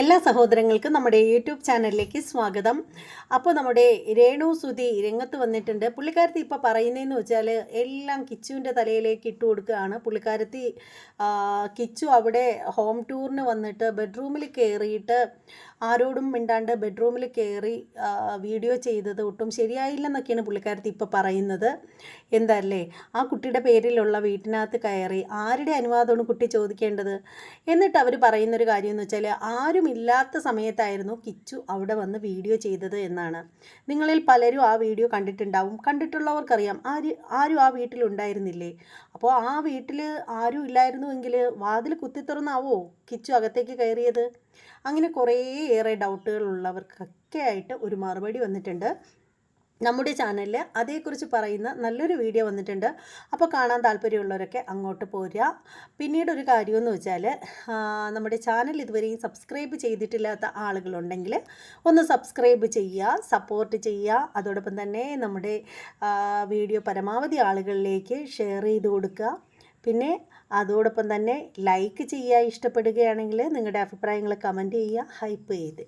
എല്ലാ സഹോദരങ്ങൾക്കും നമ്മുടെ യൂട്യൂബ് ചാനലിലേക്ക് സ്വാഗതം. അപ്പോൾ നമ്മുടെ രേണു സുധി രംഗത്ത് വന്നിട്ടുണ്ട്. പുള്ളിക്കാരത്തി ഇപ്പോൾ പറയുന്നതെന്ന് വെച്ചാൽ എല്ലാം കിച്ചുവിന്റെ തലയിലേക്ക് ഇട്ട് കൊടുക്കുകയാണ്. പുള്ളിക്കാരത്തി കിച്ചു അവിടെ ഹോം ടൂറിന് വന്നിട്ട് ബെഡ്റൂമിൽ കയറിയിട്ട് ആരോടും മിണ്ടാണ്ട് ബെഡ്റൂമിൽ കയറി വീഡിയോ ചെയ്തത് ഒട്ടും ശരിയായില്ലെന്നൊക്കെയാണ് പുള്ളിക്കാരത്തി ഇപ്പോൾ പറയുന്നത്. എന്തല്ലേ? ആ കുട്ടിയുടെ പേരിലുള്ള വീട്ടിനകത്ത് കയറി ആരുടെ അനുവാദമാണ് കുട്ടി ചോദിക്കേണ്ടത്? എന്നിട്ട് അവർ പറയുന്നൊരു കാര്യം എന്ന് വെച്ചാൽ ആരുമില്ലാത്ത സമയത്തായിരുന്നു കിച്ചു അവിടെ വന്ന് വീഡിയോ ചെയ്തത് എന്നാണ്. നിങ്ങളിൽ പലരും ആ വീഡിയോ കണ്ടിട്ടുണ്ടാവും. കണ്ടിട്ടുള്ളവർക്കറിയാം. ആര് ആരും ആ വീട്ടിലുണ്ടായിരുന്നില്ലേ? അപ്പോൾ ആ വീട്ടിൽ ആരും ഇല്ലായിരുന്നുവെങ്കിൽ വാതിൽ കുത്തിത്തുറന്നാവോ കിച്ചു അകത്തേക്ക് കയറിയത്? അങ്ങനെ കുറേയേറെ ഡൗട്ടുകൾ ഉള്ളവർക്കൊക്കെ ആയിട്ട് ഒരു മറുപടി വന്നിട്ടുണ്ട്. നമ്മുടെ ചാനലിൽ അതേക്കുറിച്ച് പറയുന്ന നല്ലൊരു വീഡിയോ വന്നിട്ടുണ്ട്. അപ്പോൾ കാണാൻ താല്പര്യമുള്ളവരൊക്കെ അങ്ങോട്ട് പോരുക. പിന്നീട് ഒരു കാര്യമെന്ന് വെച്ചാൽ നമ്മുടെ ചാനൽ ഇതുവരെയും സബ്സ്ക്രൈബ് ചെയ്തിട്ടില്ലാത്ത ആളുകളുണ്ടെങ്കിൽ ഒന്ന് സബ്സ്ക്രൈബ് ചെയ്യുക സപ്പോർട്ട് ചെയ്യുക. അതോടൊപ്പം തന്നെ നമ്മുടെ വീഡിയോ പരമാവധി ആളുകളിലേക്ക് ഷെയർ ചെയ്ത് കൊടുക്കുക. പിന്നെ അതോടൊപ്പം തന്നെ ലൈക്ക് ചെയ്യുക ഇഷ്ടപ്പെടുകയാണെങ്കിൽ നിങ്ങളുടെ അഭിപ്രായങ്ങൾ കമന്റ് ചെയ്യുക ഹൈപ്പ് ചെയ്ത്.